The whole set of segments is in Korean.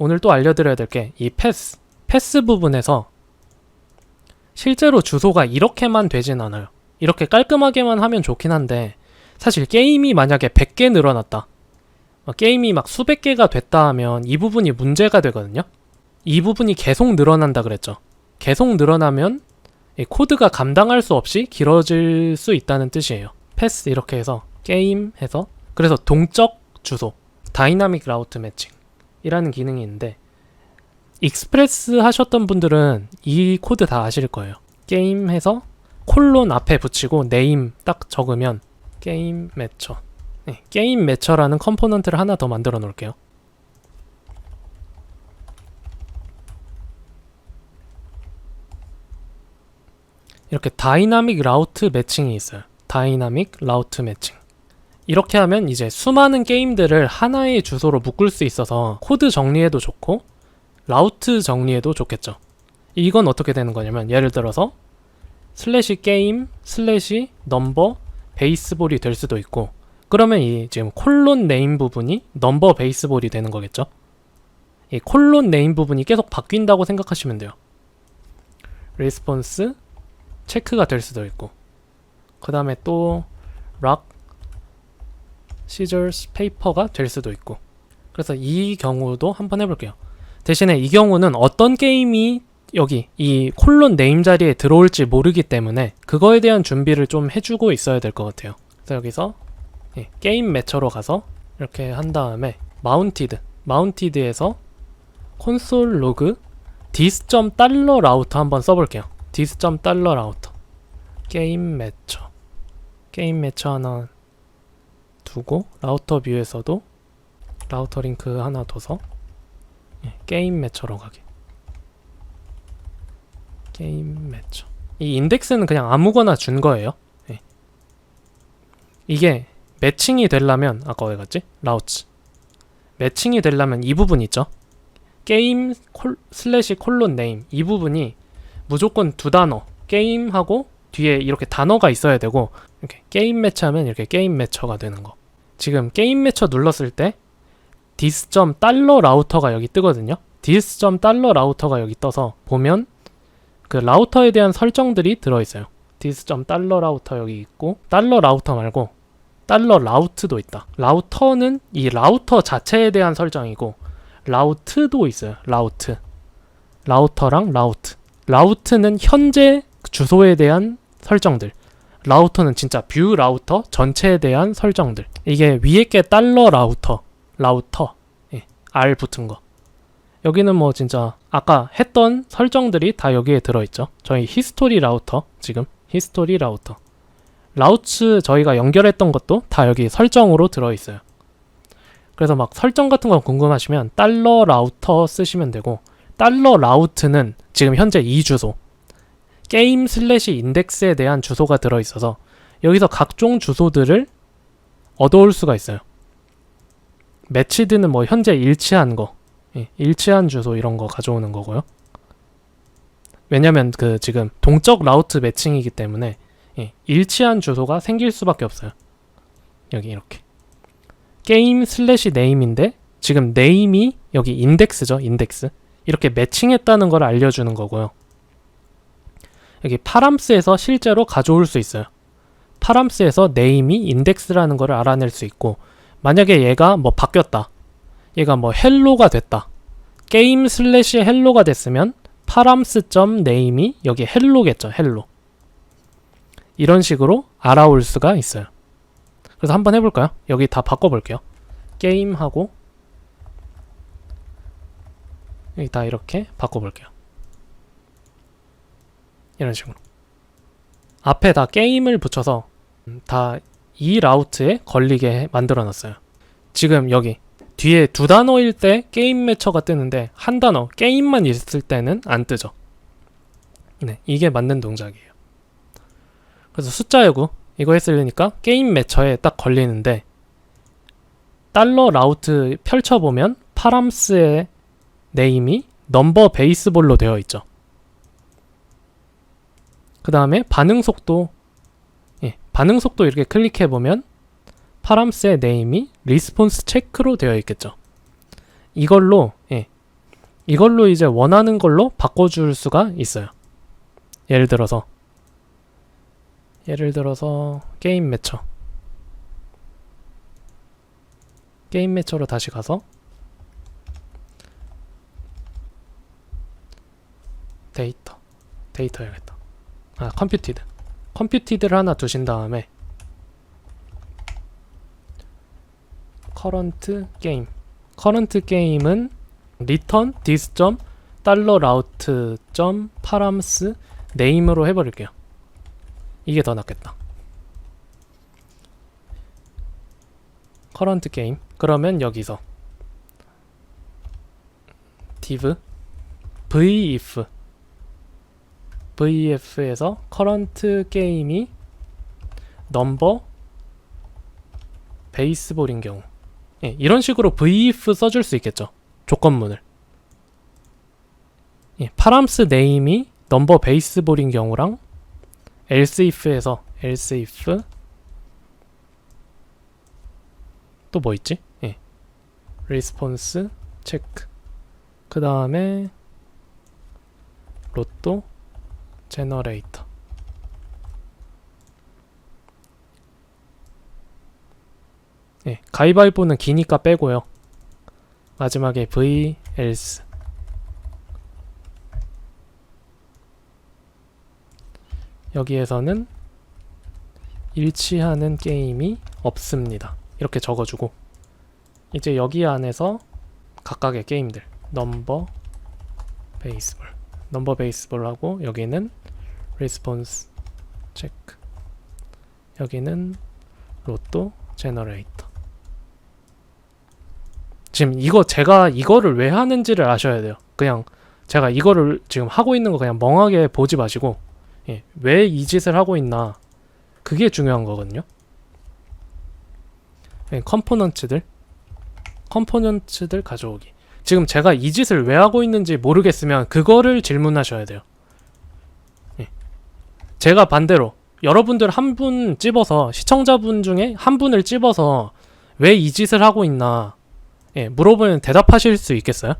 오늘 또 알려드려야 될 게 이 패스, 패스 부분에서 실제로 주소가 이렇게만 되진 않아요. 이렇게 깔끔하게만 하면 좋긴 한데 사실 게임이 만약에 100개 늘어났다. 어, 게임이 막 수백 개가 됐다 하면 이 부분이 문제가 되거든요. 이 부분이 계속 늘어난다 그랬죠. 계속 늘어나면 이 코드가 감당할 수 없이 길어질 수 있다는 뜻이에요. 패스 이렇게 해서 게임 해서 그래서 동적 주소 다이나믹 라우트 매칭 이라는 기능이 있는데 익스프레스 하셨던 분들은 이 코드 다 아실 거예요. 게임 해서 콜론 앞에 붙이고 네임 딱 적으면 게임 매처 네, 게임 매처라는 컴포넌트를 하나 더 만들어 놓을게요. 이렇게 다이나믹 라우트 매칭이 있어요. 다이나믹 라우트 매칭. 이렇게 하면 이제 수많은 게임들을 하나의 주소로 묶을 수 있어서 코드 정리해도 좋고 라우트 정리해도 좋겠죠. 이건 어떻게 되는 거냐면 예를 들어서 슬래시 게임 슬래시 넘버 베이스볼이 될 수도 있고 그러면 이 지금 콜론 네임 부분이 넘버 베이스볼이 되는 거겠죠. 이 콜론 네임 부분이 계속 바뀐다고 생각하시면 돼요. 리스폰스 체크가 될 수도 있고 그 다음에 또 락 시저스 페이퍼가 될 수도 있고. 그래서 이 경우도 한번 해볼게요. 대신에 이 경우는 어떤 게임이 여기 이 콜론 네임 자리에 들어올지 모르기 때문에 그거에 대한 준비를 좀 해주고 있어야 될 것 같아요. 그래서 여기서 예, 게임 매처로 가서 이렇게 한 다음에 마운티드 마운티드에서 콘솔 로그 디스.달러 달러 라우터 한번 써볼게요. 디스.달러 달러 라우터. 게임 매처. 게임 매처 하나 두고 라우터 뷰에서도 라우터 링크 하나 둬서 예, 게임 매처로 가게. 게임 매처. 이 인덱스는 그냥 아무거나 준 거예요. 예. 이게 매칭이 되려면 아까 어디 갔지? 라우츠. 매칭이 되려면 이 부분 있죠? 게임 콜, 슬래시 콜론 네임. 이 부분이 무조건 두 단어. 게임하고 뒤에 이렇게 단어가 있어야 되고 이렇게 게임 매처하면 이렇게 게임 매처가 되는 거. 지금 게임 매처 눌렀을 때 dis.달러 달러 라우터가 여기 뜨거든요. dis.달러 달러 라우터가 여기 떠서 보면 그 라우터에 대한 설정들이 들어있어요. dis.달러 달러 라우터 여기 있고 달러 라우터 말고 달러 라우트도 있다. 라우터는 이 라우터 자체에 대한 설정이고 라우트도 있어요. 라우트. 라우터랑 라우트. 라우트는 현재 주소에 대한 설정들. 라우터는 진짜 뷰 라우터 전체에 대한 설정들. 이게 위에 게 달러 라우터 라우터. 예, R 붙은 거. 여기는 뭐 진짜 아까 했던 설정들이 다 여기에 들어있죠. 저희 히스토리 라우터 지금 히스토리 라우터. 라우츠 저희가 연결했던 것도 다 여기 설정으로 들어있어요. 그래서 막 설정 같은 거 궁금하시면 달러 라우터 쓰시면 되고 달러 라우트는 지금 현재 이 주소 게임 슬래시 인덱스에 대한 주소가 들어있어서 여기서 각종 주소들을 얻어올 수가 있어요. 매치드는 뭐 현재 일치한 거, 예, 일치한 주소 이런 거 가져오는 거고요. 왜냐면 그 지금 동적 라우트 매칭이기 때문에 예, 일치한 주소가 생길 수밖에 없어요. 여기 이렇게 게임 슬래시 네임인데 지금 네임이 여기 인덱스죠, 인덱스. 이렇게 매칭했다는 걸 알려주는 거고요. 여기 파람스에서 실제로 가져올 수 있어요. 파람스에서 네임이 인덱스라는 것을 알아낼 수 있고 만약에 얘가 뭐 바뀌었다. 얘가 뭐 헬로가 됐다. 게임 슬래시 헬로가 됐으면 파람스 점 네임이 여기 헬로겠죠. 헬로. 이런 식으로 알아올 수가 있어요. 그래서 한번 해볼까요? 여기 다 바꿔볼게요. 게임하고 여기 다 이렇게 바꿔볼게요. 이런 식으로. 앞에 다 게임을 붙여서 다 이 라우트에 걸리게 만들어 놨어요. 지금 여기 뒤에 두 단어일 때 게임 매처가 뜨는데 한 단어 게임만 있을 때는 안 뜨죠. 네 이게 맞는 동작이에요. 그래서 숫자 요구 이거 했으니까 게임 매처에 딱 걸리는데 달러 라우트 펼쳐보면 파람스의 네임이 넘버 베이스볼로 되어 있죠 그 다음에 반응 속도 예, 반응 속도 이렇게 클릭해 보면 파람스의 네임이 리스폰스 체크로 되어 있겠죠. 이걸로 예, 이걸로 이제 원하는 걸로 바꿔줄 수가 있어요. 예를 들어서 예를 들어서 게임 매처 게임 매처로 다시 가서 데이터 데이터 해야겠다. 아 컴퓨티드 컴퓨티드를 하나 두신 다음에 커런트 게임 커런트 게임은 리턴 디스 점 달러 라우트 점 파람스 네임으로 해버릴게요. 이게 더 낫겠다. 커런트 게임 그러면 여기서 div vif vf에서 커런트 게임이 넘버 베이스볼인 경우 예, 이런 식으로 vif 써줄 수 있겠죠. 조건문을. 예, 파람스 네임이 넘버 베이스볼인 경우랑 else if에서 else if 또 뭐 있지? 예. response 체크. 그 다음에 로또 제너레이터. 예, 가위바위보는 기니까 빼고요. 마지막에 v else 여기에서는 일치하는 게임이 없습니다. 이렇게 적어주고 이제 여기 안에서 각각의 게임들 넘버 베이스볼 넘버 베이스볼 하고 여기는 리스폰스 체크 여기는 로또 제너레이터 지금 이거 제가 이거를 왜 하는지를 아셔야 돼요. 그냥 제가 이거를 지금 하고 있는 거 그냥 멍하게 보지 마시고 예, 왜 이 짓을 하고 있나 그게 중요한 거거든요. 예, 컴포넌츠들 컴포넌츠들 가져오기. 지금 제가 이 짓을 왜 하고 있는지 모르겠으면 그거를 질문하셔야 돼요. 예. 제가 반대로 여러분들 한 분 찝어서 시청자분 중에 한 분을 찝어서 왜 이 짓을 하고 있나 예, 물어보면 대답하실 수 있겠어요?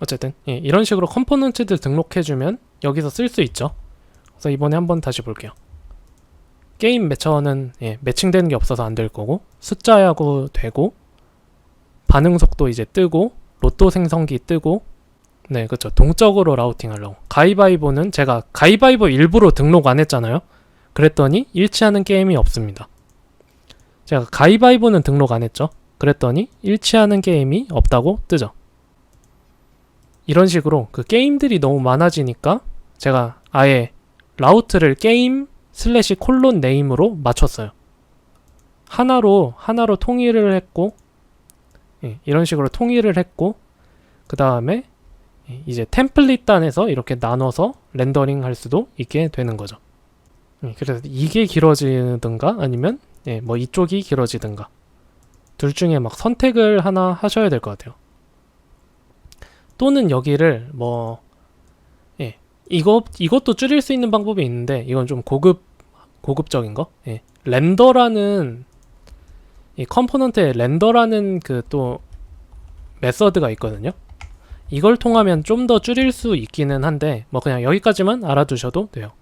어쨌든 예, 이런 식으로 컴포넌츠들 등록해주면 여기서 쓸 수 있죠. 그래서 이번에 한번 다시 볼게요. 게임 매처는 예, 매칭되는 게 없어서 안 될 거고 숫자하고 되고 반응 속도 이제 뜨고 로또 생성기 뜨고 네 그쵸. 동적으로 라우팅 하려고. 가위바위보는 제가 가위바위보 일부러 등록 안 했잖아요? 그랬더니 일치하는 게임이 없습니다. 제가 가위바위보는 등록 안 했죠? 그랬더니 일치하는 게임이 없다고 뜨죠. 이런 식으로 그 게임들이 너무 많아지니까 제가 아예 라우트를 게임 슬래시 콜론 네임으로 맞췄어요. 하나로 하나로 통일을 했고 예, 이런 식으로 통일을 했고 그 다음에 이제 템플릿 단에서 이렇게 나눠서 렌더링 할 수도 있게 되는 거죠. 예, 그래서 이게 길어지든가 아니면 예, 뭐 이쪽이 길어지든가 둘 중에 막 선택을 하나 하셔야 될 것 같아요. 또는 여기를 뭐 예, 이거 이것도 줄일 수 있는 방법이 있는데 이건 좀 고급 고급적인 거. 예. 렌더라는 이 컴포넌트에 렌더라는 그 또 메서드가 있거든요. 이걸 통하면 좀 더 줄일 수 있기는 한데 뭐 그냥 여기까지만 알아두셔도 돼요.